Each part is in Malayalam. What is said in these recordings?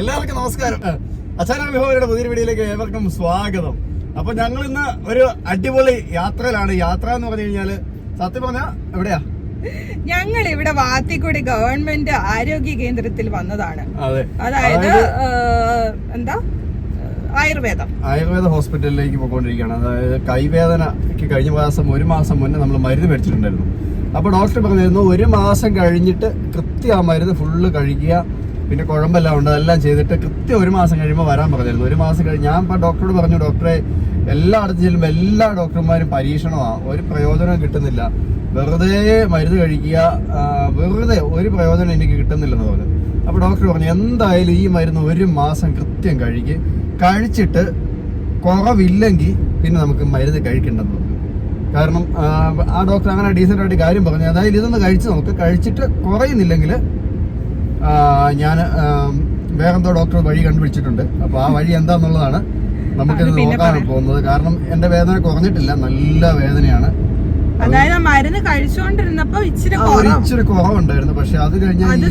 എല്ലാവർക്കും നമസ്കാരം. അച്ഛനാ വിഭവരുടെ പുതിയ വീഡിയോയിലേക്ക് ഏവർക്കും സ്വാഗതം. അപ്പൊ ഞങ്ങൾ ഇന്ന് ഒരു അടിപൊളി യാത്രയിലാണ്. യാത്ര എന്ന് പറഞ്ഞു കഴിഞ്ഞാൽ സത്യം പറഞ്ഞ എവിടെയാ? ഞങ്ങൾ ഇവിടെ വാത്തിക്കുടി ഗവൺമെന്റ് ആരോഗ്യ കേന്ദ്രത്തിൽ വന്നതാണ്. അതായത് എന്താ? ആയുർവേദം. ആയുർവേദ ഹോസ്പിറ്റലിലേക്ക് പോയിക്കൊണ്ടിരിക്കുകയാണ്. അതായത് കൈവേദനയ്ക്ക് കഴിഞ്ഞ മാസം ഒരു മാസം മുന്നേ നമ്മൾ മരുന്ന് മേടിച്ചിട്ടുണ്ടായിരുന്നു. അപ്പോൾ ഡോക്ടർ പറഞ്ഞിരുന്നു ഒരു മാസം കഴിഞ്ഞിട്ട് കൃത്യം ആ മരുന്ന് ഫുള്ള് കഴിക്കുക. പിന്നെ കുഴമ്പെല്ലാം ഉണ്ട്. അതെല്ലാം ചെയ്തിട്ട് കൃത്യം ഒരു മാസം കഴിയുമ്പോൾ വരാൻ പറഞ്ഞിരുന്നു. ഒരു മാസം കഴിഞ്ഞ് ഞാൻ ഇപ്പോൾ ഡോക്ടറോട് പറഞ്ഞു ഡോക്ടറെ എല്ലായിടത്തും ചെല്ലുമ്പോൾ എല്ലാ ഡോക്ടർമാരും പരീക്ഷണമാണ് ഒരു പ്രയോജനം കിട്ടുന്നില്ല. വെറുതെ മരുന്ന് കഴിക്കുക വെറുതെ ഒരു പ്രയോജനം എനിക്ക് കിട്ടുന്നില്ലെന്ന് പറഞ്ഞു. അപ്പോൾ ഡോക്ടർ പറഞ്ഞു എന്തായാലും ഈ മരുന്ന് ഒരു മാസം കൃത്യം കഴിക്കുക കഴിച്ചിട്ട് കുറവില്ലെങ്കിൽ പിന്നെ നമുക്ക് മരുന്ന് കഴിക്കേണ്ടെന്ന് കാരണം ആ, ഡോക്ടർ അങ്ങനെ ഡീസന്റ് ആയിട്ട് കാര്യം പറഞ്ഞു. അതായത് ഇതൊന്ന് കഴിച്ച് നമുക്ക് കഴിച്ചിട്ട് കുറയുന്നില്ലെങ്കിൽ ഞാൻ വേറെന്തോ ഡോക്ടർ വഴി കണ്ടുപിടിച്ചിട്ടുണ്ട്. അപ്പോൾ ആ വഴി എന്താന്നുള്ളതാണ് നമുക്ക് നോക്കാനാണ് പോകുന്നത്. കാരണം എന്റെ വേദന കുറഞ്ഞിട്ടില്ല. നല്ല വേദനയാണ്. അതായത് മരുന്ന് കഴിച്ചുകൊണ്ടിരുന്നപ്പോ ഇച്ചിരി ഇച്ചിരി കുറവുണ്ടായിരുന്നു. പക്ഷെ അത് കഴിഞ്ഞ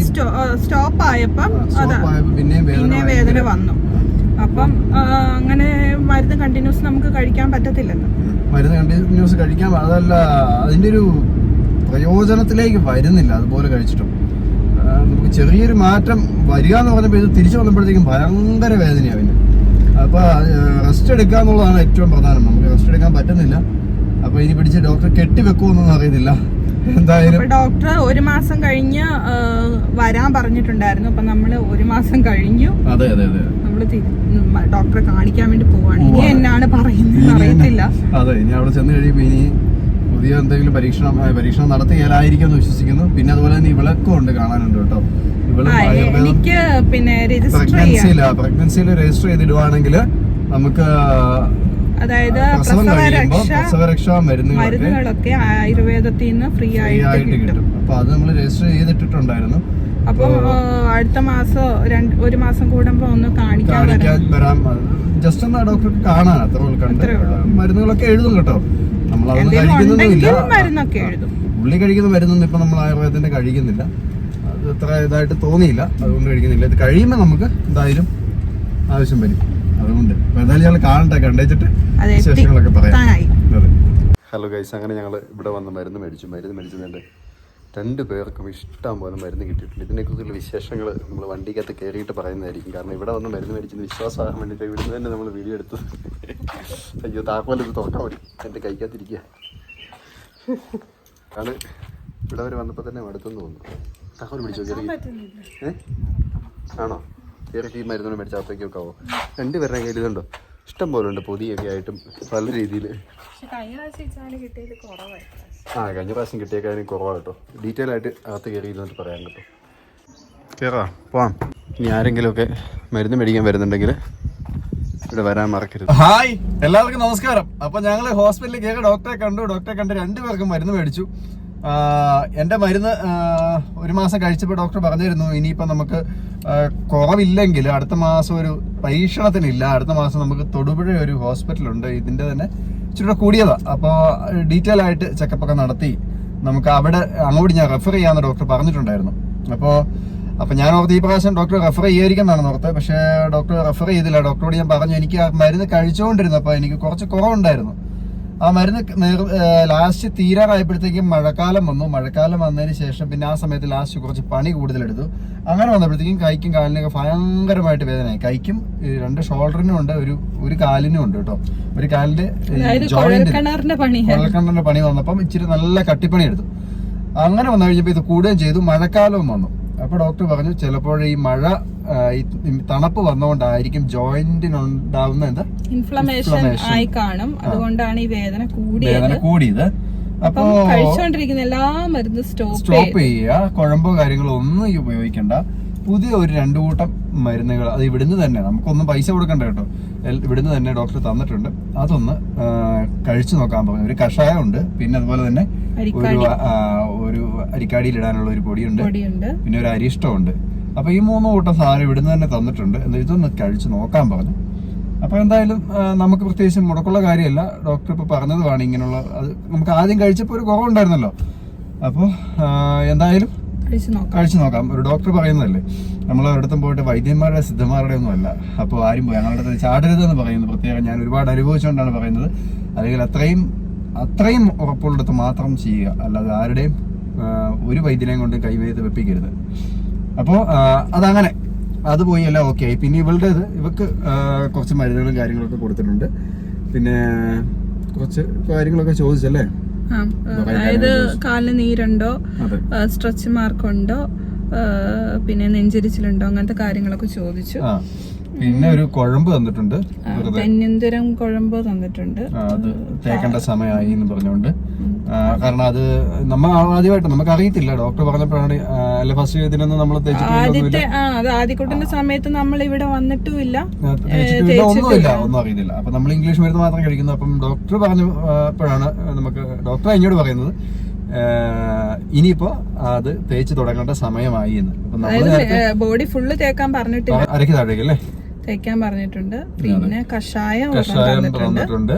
സ്റ്റോപ്പ് ആയപ്പം പിന്നെ വേദന വന്നു. അപ്പം അങ്ങനെ മരുന്ന് കണ്ടിന്യൂസ് നമുക്ക് കഴിക്കാൻ പറ്റത്തില്ലല്ലോ മരുന്ന് കണ്ടിന്യൂസ് കഴിക്കാൻ അതല്ല അതിന്റെ ഒരു പ്രയോജനത്തിലേക്ക് വരുന്നില്ല. അതുപോലെ കഴിച്ചിട്ടും. നമുക്ക് ചെറിയൊരു മാറ്റം വരിക എന്ന് പറഞ്ഞപ്പോൾ ഇത് തിരിച്ചു വന്നപ്പോഴത്തേക്കും ഭയങ്കര വേദനയാണ് പിന്നെ. അപ്പോൾ റെസ്റ്റ് എടുക്കുക എന്നുള്ളതാണ് ഏറ്റവും പ്രധാനം. നമുക്ക് റെസ്റ്റ് എടുക്കാൻ പറ്റുന്നില്ല. അപ്പോൾ ഇനി പിടിച്ച് ഡോക്ടർ കെട്ടിവെക്കുമെന്നൊന്നും അറിയുന്നില്ല. എന്തായാലും ഡോക്ടർ ഒരു മാസം കഴിഞ്ഞ് വരാൻ പറഞ്ഞിട്ടുണ്ടായിരുന്നു. അപ്പൊ നമ്മൾ ഒരു മാസം കഴിഞ്ഞു. അതെ അതെ അതെ. നമ്മൾ ഡോക്ടറെ കാണിക്കാൻ വേണ്ടി പോവാണ്. ഇനി എന്നാണ് പറയുന്നത് അറിയത്തില്ല. അതെ ഇനി അവിടെ ചെന്ന് കഴിയുമ്പോ ഇനി പുതിയ എന്തെങ്കിലും പരീക്ഷണം പരീക്ഷണം പരീക്ഷണം ഏലായിരിക്കും എന്ന് വിശ്വസിക്കുന്നു. പിന്നെ അതുപോലെ തന്നെ ഇവളൊക്കെ ഉണ്ട് കാണാനുണ്ട് കേട്ടോ. എനിക്ക് പിന്നെ പ്രഗ്നൻസിയില പ്രഗ്നൻസിയിൽ രജിസ്റ്റർ ചെയ്തിടുവാണെങ്കിൽ നമുക്ക് അതായത് പ്രസവരക്ഷ പ്രസവരക്ഷാ മരുന്നുകളൊക്കെ മരുന്നുകളൊക്കെ ആയുർവേദത്തിൽ നിന്ന് ഫ്രീ ആയിട്ട് ആയിട്ട് കിട്ടും. കിട്ടും. അപ്പൊ അത് നമ്മൾ രജിസ്റ്റർ ചെയ്തിട്ടിട്ടുണ്ടായിരുന്നു. അപ്പോൾ ആ, അടുത്ത മാസം രണ്ട് ഒരു മാസം കൂടുമ്പോ ഒന്ന് കാണിക്കാൻ വരാം. ജസ്റ്റ് ഒന്ന് ഡോക്ടർക്ക് കാണാൻ ഉള്ളൂ കണ്ട്. അത്രേ ഉള്ളൂ. മരുന്നുകളൊക്കെ എഴുതും കേട്ടോ. എന്തെങ്കിലും ഉണ്ടെങ്കിൽ മരുന്നൊക്കെ എഴുതും. ഉള്ളി കഴിക്കുന്ന മരുന്നൊന്നും ഇപ്പൊ നമ്മൾ ആയുർവേദത്തിന്റെ കഴിക്കുന്നില്ല അത് അത്ര ഇതായിട്ട് തോന്നിയില്ല. അതുകൊണ്ട് കഴിക്കുന്നില്ല. ഇത് കഴിയുമ്പോൾ നമുക്ക് എന്തായാലും ആവശ്യം വരും. അതുകൊണ്ട് എന്തായാലും ഞങ്ങൾ കാണട്ടെ കണ്ടേച്ചിട്ട് വിശേഷങ്ങളൊക്കെ പറയാം. ഹലോ ഗൈസ് അങ്ങനെ ഞങ്ങൾ ഇവിടെ വന്ന് മരുന്ന് മേടിച്ചു. മരുന്ന് മേടിച്ചതിന്റെ രണ്ട് പേർക്കും ഇഷ്ടം പോലെ മരുന്ന് കിട്ടിയിട്ടുണ്ട്. ഇതിനെക്കുറിച്ചുള്ള വിശേഷങ്ങൾ നമ്മൾ വണ്ടിക്കകത്ത് കയറിയിട്ട് പറയുന്നതായിരിക്കും. കാരണം ഇവിടെ വന്ന് മരുന്ന് മേടിച്ചത് വിശ്വാസമാകാൻ വേണ്ടിയിട്ട് ഇവിടുന്ന് തന്നെ നമ്മൾ വീഡിയോ എടുത്തു അയ്യോ താക്കോല ഇത് തുറക്കാൻ പറ്റും. എന്റെ കഴിക്കാത്തിരിക്കുക ആണ് ഇവിടെ വരെ വന്നപ്പോൾ തന്നെ മടുത്തെന്ന് തോന്നുന്നു. താക്കോൽ പിടിച്ചു ഏ? ആണോ? കയറി ഈ മരുന്നോട് മേടിച്ച അകത്തേക്ക് വെക്കാവോ? രണ്ടുപേരുടെ കയ്യിൽ ഇതുണ്ടോ? ഇഷ്ടം പോലെ ഉണ്ട് പൊതിയൊക്കെ ആയിട്ടും പല രീതിയിൽ ആ കഴിഞ്ഞ പ്രാവശ്യം കാര്യം കുറവാണ് കേട്ടോ. ഡീറ്റെയിൽ ആയിട്ട് അകത്ത് കയറി ഇരുന്നിട്ട് പറയാൻ കേട്ടോ. കയറാം പോവാം. ഇനി ആരെങ്കിലുമൊക്കെ മരുന്ന് മേടിക്കാൻ വരുന്നുണ്ടെങ്കിൽ ഇവിടെ വരാൻ മറക്കരുത്. ഹായ് എല്ലാവർക്കും നമസ്കാരം. അപ്പൊ ഞങ്ങൾ ഹോസ്പിറ്റലിൽ കയറി ഡോക്ടറെ കണ്ടു. ഡോക്ടറെ കണ്ട് രണ്ടുപേർക്കും മരുന്ന് മേടിച്ചു. എന്റെ മരുന്ന് ഒരു മാസം കഴിച്ചപ്പോൾ ഡോക്ടർ പറഞ്ഞിരുന്നു ഇനിയിപ്പോൾ നമുക്ക് കുറവില്ലെങ്കിൽ അടുത്ത മാസം ഒരു പരീക്ഷണത്തിനില്ല അടുത്ത മാസം നമുക്ക് തൊടുപുഴ ഒരു ഹോസ്പിറ്റലുണ്ട് ഇതിന്റെ തന്നെ ഇച്ചിരി കൂടിയതാ. അപ്പോൾ ഡീറ്റെയിൽ ആയിട്ട് ചെക്കപ്പ് ഒക്കെ നടത്തി. നമുക്ക് അവിടെ അങ്ങോട്ട് ഞാൻ റെഫർ ചെയ്യാന്ന് ഡോക്ടർ പറഞ്ഞിട്ടുണ്ടായിരുന്നു. അപ്പോൾ അപ്പോൾ ഞാൻ ഓർത്ത് ഈ പ്രാവശ്യം ഡോക്ടർ റെഫർ ചെയ്യാതിരിക്കുന്നതാണ് ഓർത്ത്. പക്ഷേ ഡോക്ടർ റെഫർ ചെയ്തില്ല. ഡോക്ടറോട് ഞാൻ പറഞ്ഞു എനിക്ക് ആ മരുന്ന് കഴിച്ചുകൊണ്ടിരുന്നപ്പോൾ എനിക്ക് കുറച്ച് കുറവുണ്ടായിരുന്നു. ആ മരുന്ന് ലാസ്റ്റ് തീരാറായപ്പോഴത്തേക്കും മഴക്കാലം വന്നു. മഴക്കാലം വന്നതിന് ശേഷം പിന്നെ ആ സമയത്ത് ലാസ്റ്റ് കുറച്ച് പണി കൂടുതലെടുത്തു. അങ്ങനെ വന്നപ്പോഴത്തേക്കും കൈക്കും കാലിനൊക്കെ ഭയങ്കരമായിട്ട് വേദനയായി. കൈക്കും രണ്ട് ഷോൾഡറിനും ഉണ്ട് ഒരു ഒരു കാലിനും ഉണ്ട് കേട്ടോ. ഒരു കാലിന്റെ ജോയിന്റ് കുഴൽക്കിണറിന്റെ പണി. വന്നപ്പം ഇച്ചിരി നല്ല കട്ടിപ്പണി എടുത്തു അങ്ങനെ വന്നു കഴിഞ്ഞപ്പോൾ ഇത് കൂടുകയും ചെയ്തു. മഴക്കാലവും വന്നു. അപ്പൊ ഡോക്ടർ പറഞ്ഞു ചിലപ്പോൾ ഈ മഴ ഈ തണുപ്പ് വന്നുകൊണ്ടായിരിക്കും ജോയിന്റിനുണ്ടാവുന്ന എന്താ? ഇൻഫ്ലമേഷൻ ആയി കാണും. അതുകൊണ്ടാണ് ഈ വേദന കൂടിയത്. വേദന കൂടിയത്. അപ്പോ കഴിച്ചോണ്ടിരിക്കുന്ന കഴിച്ചുകൊണ്ടിരിക്കുന്ന എല്ലാ മരുന്നും സ്റ്റോപ്പ് സ്റ്റോപ്പ് ചെയ്യുക. കുഴമ്പോ കാര്യങ്ങളോ ഒന്നും ഉപയോഗിക്കണ്ട. പുതിയ ഒരു രണ്ടു കൂട്ടം മരുന്നുകൾ. അത് ഇവിടുന്ന് തന്നെ നമുക്കൊന്നും പൈസ കൊടുക്കണ്ട കേട്ടോ. ഇവിടുന്ന് തന്നെ ഡോക്ടർ തന്നിട്ടുണ്ട്. അതൊന്ന് കഴിച്ചു നോക്കാൻ പറഞ്ഞു. ഒരു കഷായം ഉണ്ട് പിന്നെ അതുപോലെ തന്നെ ഒരു ഒരു അരിക്കാടിയിൽ ഇടാനുള്ള ഒരു പൊടിയുണ്ട്. പൊടിയുണ്ട്. പിന്നെ ഒരു അരിഷ്ടമുണ്ട് അപ്പൊ ഈ മൂന്ന് കൂട്ടം സാധനം ഇവിടുന്ന് തന്നെ തന്നിട്ടുണ്ട്. എന്താ ഇതൊന്ന് കഴിച്ച് നോക്കാൻ പറഞ്ഞു. അപ്പൊ എന്തായാലും നമുക്ക് പ്രത്യേകിച്ച് മുടക്കുള്ള കാര്യമല്ല. ഡോക്ടർ ഇപ്പൊ പറഞ്ഞതുമാണ് ഇങ്ങനെയുള്ള അത് നമുക്ക് ആദ്യം കഴിച്ചപ്പോൾ ഒരു കുറവുണ്ടായിരുന്നല്ലോ. അപ്പോൾ എന്തായാലും കഴിച്ചു നോക്കാം. ഒരു ഡോക്ടർ പറയുന്നതല്ലേ. നമ്മൾ ഒരിടത്തും പോയിട്ട് വൈദ്യന്മാരുടെ സിദ്ധന്മാരുടെ ഒന്നും അല്ല. അപ്പോൾ ആരും പോയി ഞങ്ങളുടെ അടുത്ത് ചാടരുതെന്ന് പറയുന്നത് പ്രത്യേകം ഞാൻ ഒരുപാട് അനുഭവിച്ചുകൊണ്ടാണ് പറയുന്നത്. അല്ലെങ്കിൽ അത്രയും അത്രയും ഉറപ്പുള്ളിടത്ത് മാത്രം ചെയ്യുക. അല്ലാതെ ആരുടെയും ഒരു വൈദ്യനെയും കൊണ്ട് കൈവേത് വെപ്പിക്കരുത്. അപ്പോൾ അതങ്ങനെ. അത് പോയി എല്ലാം ഓക്കെ ആയി. പിന്നെ ഇവളുടേത് ഇവക്ക് കുറച്ച് മരുന്നുകളും കാര്യങ്ങളൊക്കെ കൊടുത്തിട്ടുണ്ട്. പിന്നെ കുറച്ച് കാര്യങ്ങളൊക്കെ ചോദിച്ചല്ലേ? അതായത് കാലിന് നീരുണ്ടോ? സ്ട്രെച്ച് മാർക്കുണ്ടോ? പിന്നെ നെഞ്ചരിച്ചിലുണ്ടോ? അങ്ങനത്തെ കാര്യങ്ങളൊക്കെ ചോദിച്ചു. പിന്നെ ഒരു കുഴമ്പ് തന്നിട്ടുണ്ട്. തെന്നിന്തരം കുഴമ്പ് തന്നിട്ടുണ്ട്. അത് തേക്കേണ്ട സമയമായി എന്ന് പറഞ്ഞുകൊണ്ട്. കാരണം അത് നമ്മൾ ആദ്യമായിട്ട് നമുക്ക് അറിയത്തില്ല ഡോക്ടർ പറഞ്ഞപ്പോഴാണ് അല്ല ഫസ്റ്റ് ഇതിനൊന്നും നമ്മൾ ആദ്യത്തെ അത് ആദ്യക്കുട്ടന്റെ സമയത്ത് നമ്മൾ ഇവിടെ വന്നിട്ടുമില്ല ഒന്നുമില്ല ഒന്നും അറിയുന്നില്ല അപ്പൊ നമ്മൾ ഇംഗ്ലീഷ് മരുന്ന് മാത്രം കഴിക്കുന്നു. അപ്പം ഡോക്ടർ പറഞ്ഞപ്പോഴാണ് നമുക്ക് ഡോക്ടർ എന്നോട് പറയുന്നത് ഇനിയിപ്പോ അത് തേച്ച് തുടങ്ങേണ്ട സമയമായി എന്ന്. ബോഡി ഫുള്ള് തേക്കാൻ പറഞ്ഞിട്ടില്ല. അരക്ക് താഴേക്ക് അല്ലേ? തേക്കാൻ പറഞ്ഞിട്ടുണ്ട്. പിന്നെ കഷായം തന്നിട്ടുണ്ട്.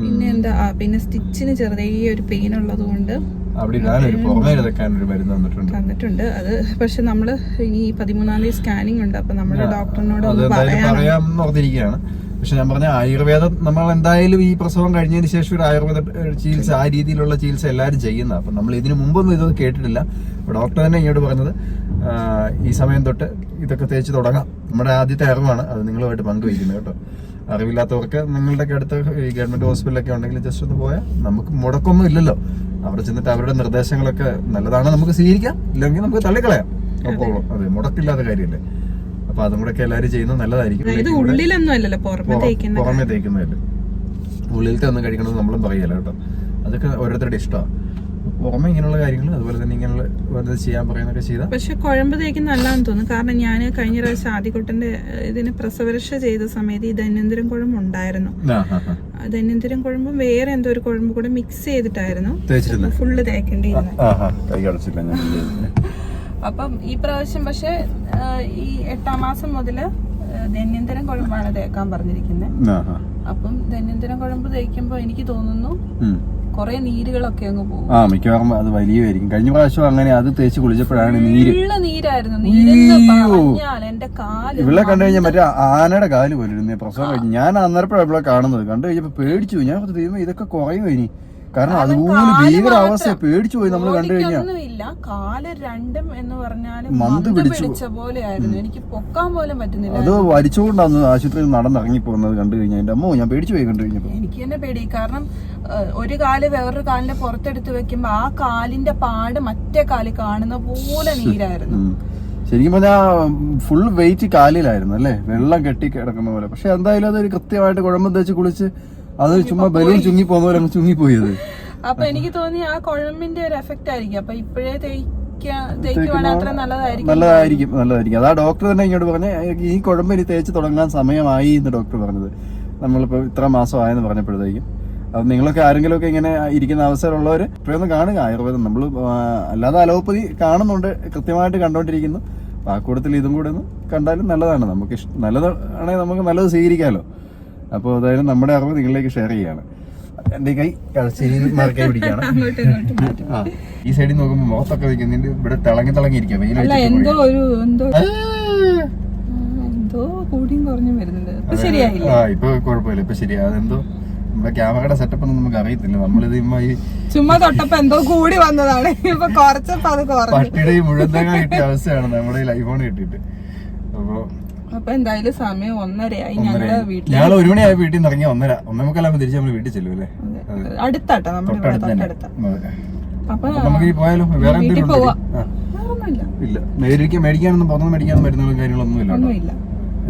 പിന്നെ എന്താ പിന്നെ സ്റ്റിച്ചിന് ചെറിയ ഒരു പെയിൻ ഉള്ളത് കൊണ്ട് തന്നിട്ടുണ്ട്. അത് പക്ഷെ നമ്മൾ ഇനി പതിമൂന്നാം തീയതി സ്കാനിങ് ഉണ്ട്. അപ്പൊ നമ്മുടെ ഡോക്ടറിനോട് പറയാം പക്ഷെ ഞാൻ പറഞ്ഞ ആയുർവേദം നമ്മൾ എന്തായാലും ഈ പ്രസവം കഴിഞ്ഞതിന് ശേഷം ഒരു ആയുർവേദ ചികിത്സ ആ രീതിയിലുള്ള ചികിത്സ എല്ലാവരും ചെയ്യുന്ന അപ്പൊ നമ്മൾ ഇതിനു മുമ്പൊന്നും ഇതൊന്നും കേട്ടിട്ടില്ല. ഡോക്ടർ തന്നെ ഇങ്ങോട്ട് പറഞ്ഞത്. ഈ സമയം തൊട്ട് ഇതൊക്കെ തേച്ച് തുടങ്ങാം. നമ്മുടെ ആദ്യത്തെ അറിവാണ് അത് നിങ്ങളുമായിട്ട് പങ്കുവയ്ക്കുന്നത് കേട്ടോ. അറിവില്ലാത്തവർക്ക് നിങ്ങളുടെ ഒക്കെ അടുത്ത് ഈ ഗവൺമെന്റ് ഹോസ്പിറ്റലൊക്കെ ഉണ്ടെങ്കിൽ ജസ്റ്റ് ഒന്ന് പോയാൽ നമുക്ക് മുടക്കൊന്നും ഇല്ലല്ലോ. അവിടെ ചെന്നിട്ട് അവരുടെ നിർദ്ദേശങ്ങളൊക്കെ നല്ലതാണ് നമുക്ക് സ്വീകരിക്കാം. ഇല്ലെങ്കിൽ നമുക്ക് തള്ളിക്കളയാം. അതെ. മുടക്കില്ലാത്ത കാര്യമല്ലേ. അപ്പൊ അതും കൂടെ എല്ലാവരും ചെയ്യുന്നത് നല്ലതായിരിക്കും. പുറമെ തേക്കുന്നതല്ലേ. ഉള്ളിലത്തെ ഒന്നും കഴിക്കണമെന്ന് നമ്മളും പറയല്ലോ കേട്ടോ. അതൊക്കെ ഓരോരുത്തരുടെ ഇഷ്ടമാണ്. പുറമെ ഇങ്ങനെയുള്ള കാര്യങ്ങൾ അതുപോലെ തന്നെ ഇങ്ങനെയുള്ള വെറുതെ ചെയ്യാൻ പറയുന്നൊക്കെ ചെയ്താൽ പക്ഷെ കുഴമ്പ് തേക്കുന്ന നല്ലതാണെന്ന് തോന്നുന്നു. കാരണം ഞാൻ കഴിഞ്ഞ പ്രാവശ്യം ആദ്യക്കുട്ടന്റെ ഇതിന് പ്രസവരക്ഷ ചെയ്ത സമയത്ത് ഈ ധന്വന്തരം കുഴമ്പ് ഉണ്ടായിരുന്നു. ആ ധന്വന്തരം കുഴമ്പും വേറെ എന്തോ ഒരു കുഴമ്പ് കൂടെ മിക്സ് ചെയ്തിട്ടായിരുന്നു. ഫുള്ള് തേക്കേണ്ടിയിരുന്നു. അപ്പം ഈ പ്രാവശ്യം പക്ഷെ ഈ എട്ടാം മാസം മുതൽ ഏഹ്, ധന്വന്തരം കുഴമ്പാണ് തേക്കാൻ പറഞ്ഞിരിക്കുന്നത് അപ്പം ധന്വന്തരം കുഴമ്പ് തേക്കുമ്പോ എനിക്ക് തോന്നുന്നു കുറെ നീരുകളൊക്കെ അങ്ങ് പോകും. ആ മിക്കവാറും അത് വലിയതായിരിക്കും കഴിഞ്ഞ പ്രാവശ്യം അങ്ങനെ അത് തേച്ച് കുളിച്ചപ്പോഴാണ് നീര്. നീരായിരുന്നു. നീരെന്ന് പറഞ്ഞാൽ എന്റെ കാൽ ഇവിടെ കണ്ടു കഴിഞ്ഞാൽ മറ്റേ ആനയുടെ കാൽ പോലിരുന്നേ. പ്രസവം ഞാൻ അന്നേരപ്പോഴാണ് ഇവിടെ കാണുന്നത്. കണ്ടു കഴിഞ്ഞപ്പോ പേടിച്ചു. ഞാൻ ഇതൊക്കെ കുറയും ഇനി? കാരണം അതുപോലെ ഭീകര അവസ്ഥ പേടിച്ചു പോയി നമ്മൾ കണ്ടു കഴിഞ്ഞാൽ ഇല്ല കാൽ രണ്ടും എന്ന് പറഞ്ഞാൽ മന്ത് പിടിച്ചു. എനിക്ക് പൊക്കാൻ പോലും പറ്റുന്നില്ല. അത് വരിച്ചുകൊണ്ടാന്ന് ആശുപത്രിയിൽ നടന്നിറങ്ങി പോകുന്നത് കണ്ടു കഴിഞ്ഞാൽ എന്റെ അമ്മോ ഞാൻ പേടിച്ചു പോയി കണ്ടു കഴിഞ്ഞപ്പോ. എനിക്ക് തന്നെ പേടി. കാരണം ഒരു കാൽ വേറൊരു കാലിന്റെ പുറത്തെടുത്ത് വെക്കുമ്പോ ആ കാലിന്റെ പാട് മറ്റേ കാൽ കാണുന്ന പോലെ നീരായിരുന്നു. ശരിക്കും പറഞ്ഞാൽ ഫുൾ വെയിറ്റ് കാലിലായിരുന്നു അല്ലേ? വെള്ളം കെട്ടി കിടക്കുന്ന പോലെ. പക്ഷെ എന്തായാലും അതൊരു കൃത്യമായിട്ട് കുഴമ്പ് തേച്ച് കുളിച്ച് അത് ചുമ്മാ ബലൂൺ ചുങ്ങി പോകുന്നവരെ ചുങ്ങി പോയത് ചുങ്ങിപ്പോയത്. അപ്പൊ എനിക്ക് തോന്നി ആ കുഴമ്പിന്റെ ഒരു എഫക്റ്റ് ആയിരിക്കും. അപ്പൊ ഇപ്പോഴേ നല്ലതായിരിക്കും. നല്ലതായിരിക്കും അതാ ഡോക്ടർ തന്നെ ഇങ്ങോട്ട് പറഞ്ഞ ഈ കുഴമ്പ് ഇനി തേച്ച് തുടങ്ങാൻ സമയമായി എന്ന് ഡോക്ടർ പറഞ്ഞത്. നമ്മളിപ്പോ ഇത്ര മാസം ആയെന്ന് പറഞ്ഞപ്പോഴത്തേക്കും. അപ്പൊ നിങ്ങളൊക്കെ ആരെങ്കിലും ഒക്കെ ഇങ്ങനെ ഇരിക്കുന്ന അവസരമുള്ളവർ ഇപ്പോഴൊന്ന് കാണുക. ആയുർവേദം നമ്മൾ അല്ലാതെ അലോപ്പതി കാണുന്നുണ്ട് കൃത്യമായിട്ട് കണ്ടോണ്ടിരിക്കുന്നു. അപ്പൊ ആ കൂട്ടത്തിൽ ഇതും കൂടെ ഒന്ന് കണ്ടാലും നല്ലതാണ്. നമുക്ക് നല്ലതാണെങ്കിൽ നമുക്ക് നല്ലത് സ്വീകരിക്കാമല്ലോ അപ്പോൾ അതായത് നമ്മുടെ അറിവ് നിങ്ങളിലേക്ക് ഷെയർ ചെയ്യാണ്. എന്റെ കൈ? ശരി മാർക്കൈ പിടിക്കുകയാണ്. അങ്ങോട്ടും ഇങ്ങോട്ടും മാറ്റും. ആ ഈ സൈഡിൽ നോക്കുമ്പോൾ മോത്തൊക്കെ വെക്കുന്നുണ്ട് ഇവിടെ തിളങ്ങി തിളങ്ങി ഇരിക്കുക. അല്ല എന്തോ ഒരു എന്തോ എന്തോ കൂടിയും കുറഞ്ഞും വരുന്നുണ്ട്. ആ ഇപ്പൊ കുഴപ്പമില്ല. ഇപ്പൊ ശരിയാ. അതെന്തോ നമ്മുടെ ക്യാമറയുടെ സെറ്റപ്പ് ഒന്നും നമുക്ക് അറിയത്തില്ല. നമ്മളിത് ഈ ചുമ്മാ തൊട്ടപ്പോ എന്തോ കൂടി വന്നതാണ്. ഇപ്പൊ കുറച്ചപ്പോ അത് കുറഞ്ഞു. പട്ടിയുടെ ഈ മുഴുവൻ കിട്ടിയ അവസ്ഥയാണ് നമ്മുടെ ഈ ഐഫോൺ കിട്ടിയിട്ട് അപ്പൊ അപ്പൊ എന്തായാലും സമയം ഒന്നരയായി ഞങ്ങളുടെ വീട്ടിൽ ഞങ്ങൾ ഒരു മണിയായി വീട്ടിൽ നിന്ന് ഇറങ്ങിയ ഒന്നര. ഒന്നേ മുക്കാലാകുമ്പോൾ തിരിച്ച് നമ്മൾ വീട്ടിൽ ചെല്ലും അല്ലേ? അടുത്താട്ടോ നമ്മുടെ ഇവിടെ തൊട്ടടുത്ത് അപ്പൊ നമുക്ക് ഈ പോയാലോ? വേറെ എന്തെങ്കിലും ഇല്ല. മേടിക്കാൻ മേടിക്കാനൊന്നും പുറത്തുനിന്ന് മേടിക്കാനും മരുന്നുകളും കാര്യങ്ങളൊന്നും ഇല്ല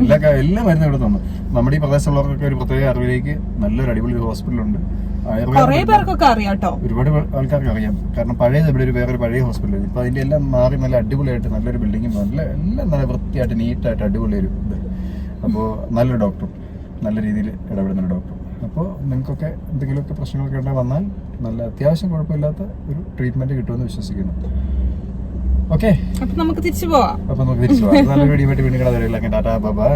എല്ലാ എല്ലാ മരുന്നും ഇവിടെ തന്നു. നമ്മുടെ ഈ പ്രദേശത്തുള്ളവർക്കൊക്കെ ഒരു പ്രത്യേക അറിവിലേക്ക് നല്ലൊരു അടിപൊളി ഹോസ്പിറ്റലുണ്ട്. ഹോസ്പിറ്റൽ ഉണ്ട് പേർക്കൊക്കെ അറിയാട്ടോ. ഒരുപാട് ആൾക്കാർക്ക് അറിയാം. കാരണം പഴയത് ഇവിടെ ഒരു വേറൊരു പഴയ ഹോസ്പിറ്റൽ ഇപ്പൊ അതിന്റെ എല്ലാം മാറി നല്ല അടിപൊളിയായിട്ട് നല്ലൊരു ബിൽഡിങ്ങും നല്ല എല്ലാം നല്ല വൃത്തിയായിട്ട് നീറ്റായിട്ട് അടിപൊളി ഒരു ഇത്. അപ്പോൾ നല്ലൊരു ഡോക്ടർ നല്ല രീതിയിൽ ഇടപെടുന്ന ഒരു ഡോക്ടർ അപ്പോൾ നിങ്ങൾക്കൊക്കെ എന്തെങ്കിലുമൊക്കെ പ്രശ്നങ്ങളൊക്കെ ഉണ്ടെങ്കിൽ വന്നാൽ നല്ല അത്യാവശ്യം കുഴപ്പമില്ലാത്ത ഒരു ട്രീറ്റ്മെന്റ് കിട്ടുമെന്ന് വിശ്വസിക്കുന്നു. ഓക്കെ അപ്പൊ നമുക്ക് തിരിച്ചു പോവാം. അപ്പൊ നമുക്ക് തിരിച്ചു പോവാം. നല്ലൊരു വീഡിയോ വീണ്ടും കിടന്നില്ല ടാറ്റാ ബൈ.